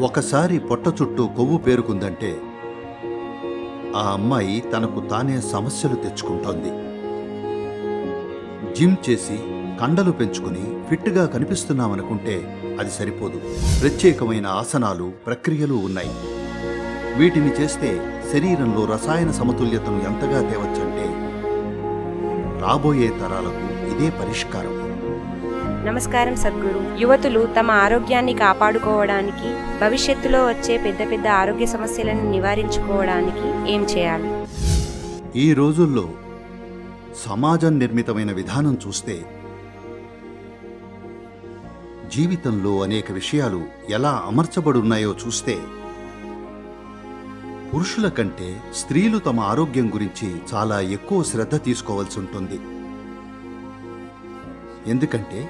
ఒకసారి పొట్ట చుట్టూ కొవ్వు పేరుకుందంటే ఆ అమ్మాయి తనకు తానే సమస్యలు తెచ్చుకుంటోంది. జిమ్ చేసి కండలు పెంచుకుని ఫిట్గా కనిపిస్తున్నామనుకుంటే అది సరిపోదు. ప్రత్యేకమైన ఆసనాలు ప్రక్రియలు ఉన్నాయి. వీటిని చేస్తే శరీరంలో రసాయన సమతుల్యతను ఎంతగా తేవచ్చంటే రాబోయే తరాలకు ఇదే పరిష్కారం. నమస్కారం సద్గురు. యువతులు తమ ఆరోగ్యాన్ని కాపాడుకోవడానికి భవిష్యత్తులో వచ్చే పెద్ద పెద్ద ఆరోగ్య సమస్యలను నివారించుకోవడానికి ఏం చేయాలి? ఈ రోజుల్లో సమాజం నిర్మితమైన విధానం చూస్తే జీవితంలో అనేక విషయాలు ఎలా అమర్చబడున్నాయో చూస్తే పురుషుల కంటే స్త్రీలు తమ ఆరోగ్యం గురించి చాలా ఎక్కువ శ్రద్ధ తీసుకోవాల్సి ఉంటుంది. ఎందుకంటే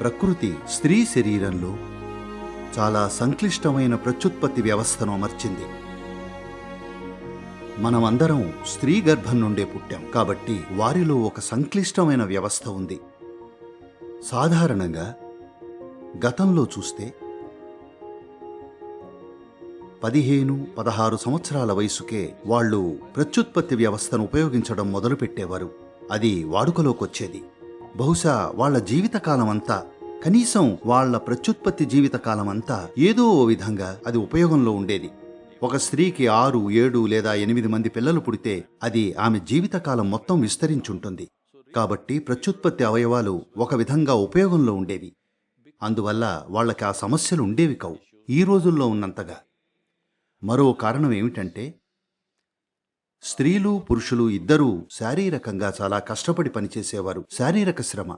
ప్రకృతి స్త్రీ శరీరంలో చాలా సంక్లిష్టమైన ప్రత్యుత్పత్తి వ్యవస్థను అమర్చింది. మనమందరం స్త్రీ గర్భం నుండే పుట్టాం కాబట్టి వారిలో ఒక సంక్లిష్టమైన వ్యవస్థ ఉంది. సాధారణంగా గతంలో చూస్తే పదిహేను పదహారు సంవత్సరాల వయసుకే వాళ్ళు ప్రత్యుత్పత్తి వ్యవస్థను ఉపయోగించడం మొదలుపెట్టేవారు. అది వాడుకలోకొచ్చేది. బహుశా వాళ్ళ జీవితకాలం అంతా కనీసం వాళ్ళ ప్రత్యుత్పత్తి జీవితకాలం అంతా ఏదో ఓ విధంగా అది ఉపయోగంలో ఉండేది. ఒక స్త్రీకి ఆరు ఏడు లేదా ఎనిమిది మంది పిల్లలు పుడితే అది ఆమె జీవితకాలం మొత్తం విస్తరించుంటుంది. కాబట్టి ప్రత్యుత్పత్తి అవయవాలు ఒక విధంగా ఉపయోగంలో ఉండేవి. అందువల్ల వాళ్ళకి ఆ సమస్యలు ఉండేవి కావు. ఈ రోజుల్లో ఉన్నంతగా. మరో కారణం ఏమిటంటే స్త్రీలు పురుషులు ఇద్దరూ శారీరకంగా చాలా కష్టపడి పనిచేసేవారు. శారీరక శ్రమ.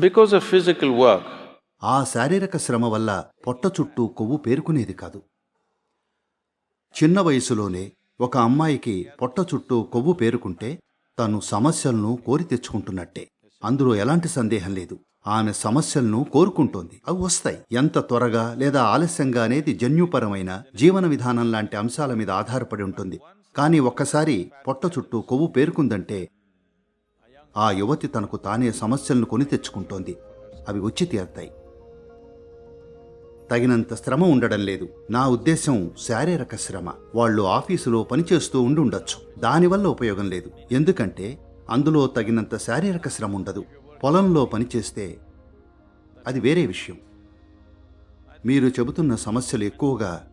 Because of physical work, ఆ శారీరక శ్రమ వల్ల పొట్ట చుట్టూ కొవ్వు పేరుకునేది కాదు. చిన్న వయసులోనే ఒక అమ్మాయికి పొట్ట చుట్టూ కొవ్వు పేరుకుంటే తను సమస్యలను కోరి తెచ్చుకుంటున్నట్టే. అందులో ఎలాంటి సందేహం లేదు. ఆమె సమస్యలను కోరుకుంటోంది. అవి వస్తాయి. ఎంత త్వరగా లేదా ఆలస్యంగా అనేది జన్యుపరమైన జీవన విధానం లాంటి అంశాల మీద ఆధారపడి ఉంటుంది. కానీ ఒక్కసారి పొట్ట చుట్టూ కొవ్వు పేరుకుందంటే ఆ యువతి తనకు తానే సమస్యలను కొని తెచ్చుకుంటోంది. అవి వచ్చి తీరతాయి. తగినంత శ్రమ ఉండడం లేదు. నా ఉద్దేశం శారీరక శ్రమ. వాళ్ళు ఆఫీసులో పనిచేస్తూ ఉండుండొచ్చు. దానివల్ల ఉపయోగం లేదు. ఎందుకంటే అందులో తగినంత శారీరక శ్రమ ఉండదు. పొలంలో పనిచేస్తే అది వేరే విషయం. మీరు చెబుతున్న సమస్యలు ఎక్కువగా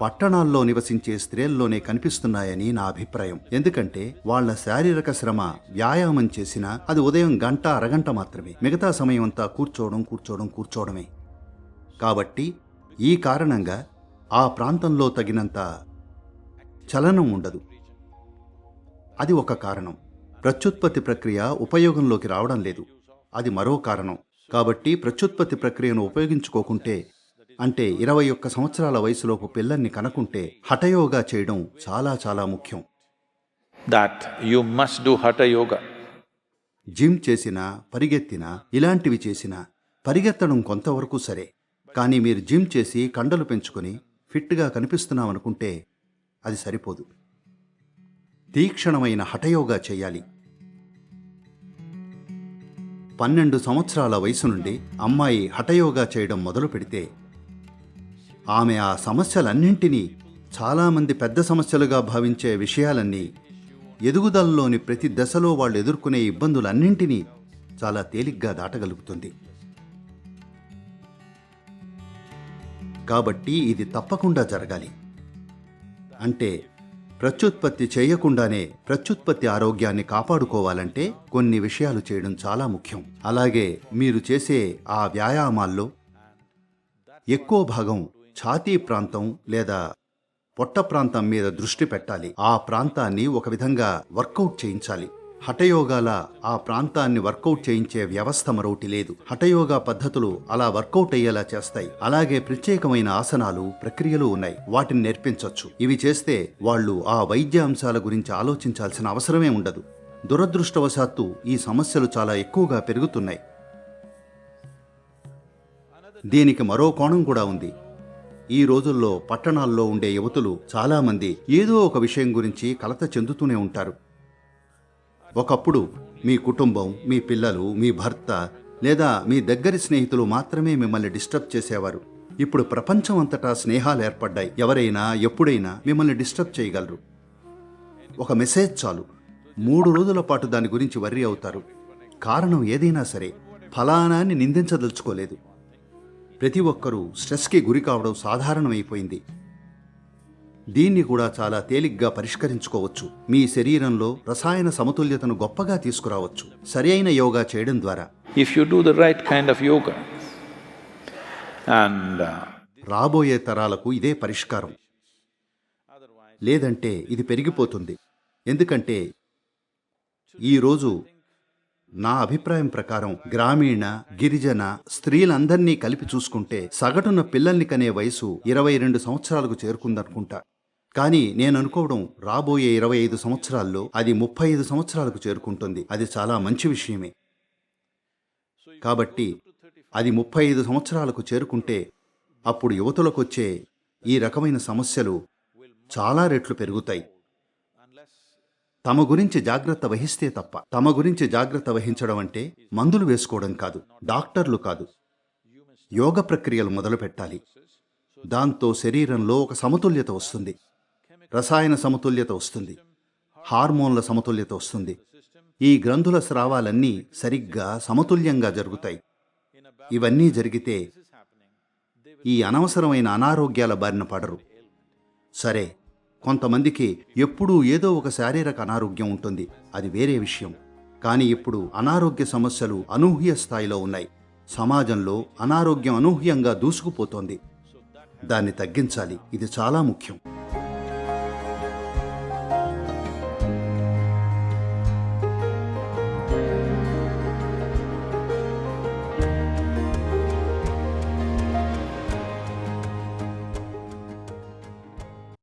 పట్టణాల్లో నివసించే స్త్రీల్లోనే కనిపిస్తున్నాయని నా అభిప్రాయం. ఎందుకంటే వాళ్ళ శారీరక శ్రమ వ్యాయామం చేసినా అది ఉదయం గంట అరగంట మాత్రమే. మిగతా సమయం అంతా కూర్చోవడం కూర్చోవడం కూర్చోవడమే. కాబట్టి ఈ కారణంగా ఆ ప్రాంతంలో తగినంత చలనం ఉండదు. అది ఒక కారణం. ప్రత్యుత్పత్తి ప్రక్రియ ఉపయోగంలోకి రావడం లేదు. అది మరో కారణం. కాబట్టి ప్రత్యుత్పత్తి ప్రక్రియను ఉపయోగించుకోకుంటే అంటే ఇరవై ఒక్క సంవత్సరాల వయసులోపు పిల్లల్ని కనకుంటే హఠయోగా చేయడం చాలా చాలా ముఖ్యం. You must do Hatha Yoga. Gym చేసినా పరిగెత్తినా ఇలాంటివి చేసినా పరిగెత్తడం కొంతవరకు సరే. కానీ మీరు జిమ్ చేసి కండలు పెంచుకొని ఫిట్గా కనిపిస్తున్నామనుకుంటే అది సరిపోదు. తీక్షణమైన హఠయోగా చేయాలి. పన్నెండు సంవత్సరాల వయసు నుండి అమ్మాయి హఠయోగా చేయడం మొదలు పెడితే ఆమె ఆ సమస్యలన్నింటినీ చాలామంది పెద్ద సమస్యలుగా భావించే విషయాలన్నీ ఎదుగుదలలోని ప్రతి దశలో వాళ్ళు ఎదుర్కొనే ఇబ్బందులన్నింటినీ చాలా తేలిగ్గా దాటగలుగుతుంది. కాబట్టి ఇది తప్పకుండా జరగాలి. అంటే ప్రత్యుత్పత్తి చేయకుండానే ప్రత్యుత్పత్తి ఆరోగ్యాన్ని కాపాడుకోవాలంటే కొన్ని విషయాలు చేయడం చాలా ముఖ్యం. అలాగే మీరు చేసే ఆ వ్యాయామాల్లో ఎక్కువ భాగం ఛాతీ ప్రాంతం లేదా పొట్ట ప్రాంతం మీద దృష్టి పెట్టాలి. ఆ ప్రాంతాన్ని ఒక విధంగా వర్కౌట్ చేయించాలి. హఠయోగాల ఆ ప్రాంతాన్ని వర్కౌట్ చేయించే వ్యవస్థ మరొకటి లేదు. హఠయోగా పద్ధతులు అలా వర్కౌట్ అయ్యేలా చేస్తాయి. అలాగే ప్రత్యేకమైన ఆసనాలు ప్రక్రియలు ఉన్నాయి. వాటిని నేర్పించవచ్చు ఇవి చేస్తే వాళ్ళు ఆ వైద్య అంశాల గురించి ఆలోచించాల్సిన అవసరమే ఉండదు. దురదృష్టవశాత్తు ఈ సమస్యలు చాలా ఎక్కువగా పెరుగుతున్నాయి. దీనికి మరో కోణం కూడా ఉంది. ఈ రోజుల్లో పట్టణాల్లో ఉండే యువతులు చాలామంది ఏదో ఒక విషయం గురించి కలత చెందుతూనే ఉంటారు. ఒకప్పుడు మీ కుటుంబం మీ పిల్లలు మీ భర్త లేదా మీ దగ్గరి స్నేహితులు మాత్రమే మిమ్మల్ని డిస్టర్బ్ చేసేవారు. ఇప్పుడు ప్రపంచం అంతటా స్నేహాలు ఏర్పడ్డాయి. ఎవరైనా ఎప్పుడైనా మిమ్మల్ని డిస్టర్బ్ చేయగలరు. ఒక మెసేజ్ చాలు. మూడు రోజుల పాటు దాని గురించి వర్రీ అవుతారు. కారణం ఏదైనా సరే ఫలానాన్ని నిందించదలుచుకోలేదు. ప్రతి ఒక్కరూ స్ట్రెస్కి గురి కావడం సాధారణమైపోయింది. దీన్ని కూడా చాలా తేలిగ్గా పరిష్కరించుకోవచ్చు. మీ శరీరంలో రసాయన సమతుల్యతను గొప్పగా తీసుకురావచ్చు. సరి అయిన యోగా చేయడం ద్వారా. You do the right kind of yoga and uh, రాబోయే తరాలకు ఇదే పరిష్కారం. లేదంటే ఇది పెరిగిపోతుంది. ఎందుకంటే ఈరోజు నా అభిప్రాయం ప్రకారం గ్రామీణ గిరిజన స్త్రీలందర్నీ కలిపి చూసుకుంటే సగటున పిల్లల్ని కనే వయసు ఇరవై రెండు సంవత్సరాలకు చేరుకుందనుకుంటా. కానీ నేను అనుకోవడం రాబోయే ఇరవై ఐదు సంవత్సరాల్లో అది ముప్పై ఐదు సంవత్సరాలకు చేరుకుంటుంది. అది చాలా మంచి విషయమే. కాబట్టి అది ముప్పై ఐదు సంవత్సరాలకు చేరుకుంటే అప్పుడు యువతులకు వచ్చే ఈ రకమైన సమస్యలు చాలా రెట్లు పెరుగుతాయి. తమ గురించి జాగ్రత్త వహిస్తే తప్ప తమ గురించి జాగ్రత్త వహించడం అంటే మందులు వేసుకోవడం కాదు డాక్టర్లు కాదు. యోగ ప్రక్రియలు మొదలు పెట్టాలి. దాంతో శరీరంలో ఒక సమతుల్యత వస్తుంది. రసాయన సమతుల్యత వస్తుంది. హార్మోన్ల సమతుల్యత వస్తుంది. ఈ గ్రంథుల స్రావాలన్నీ సరిగ్గా సమతుల్యంగా జరుగుతాయి. ఇవన్నీ జరిగితే ఈ అనవసరమైన అనారోగ్యాల బారిన పడరు. సరే కొంతమందికి ఎప్పుడూ ఏదో ఒక శారీరక అనారోగ్యం ఉంటుంది. అది వేరే విషయం. కానీ ఇప్పుడు అనారోగ్య సమస్యలు అనూహ్య స్థాయిలో ఉన్నాయి. సమాజంలో అనారోగ్యం అనూహ్యంగా దూసుకుపోతోంది. దాన్ని తగ్గించాలి. ఇది చాలా ముఖ్యం.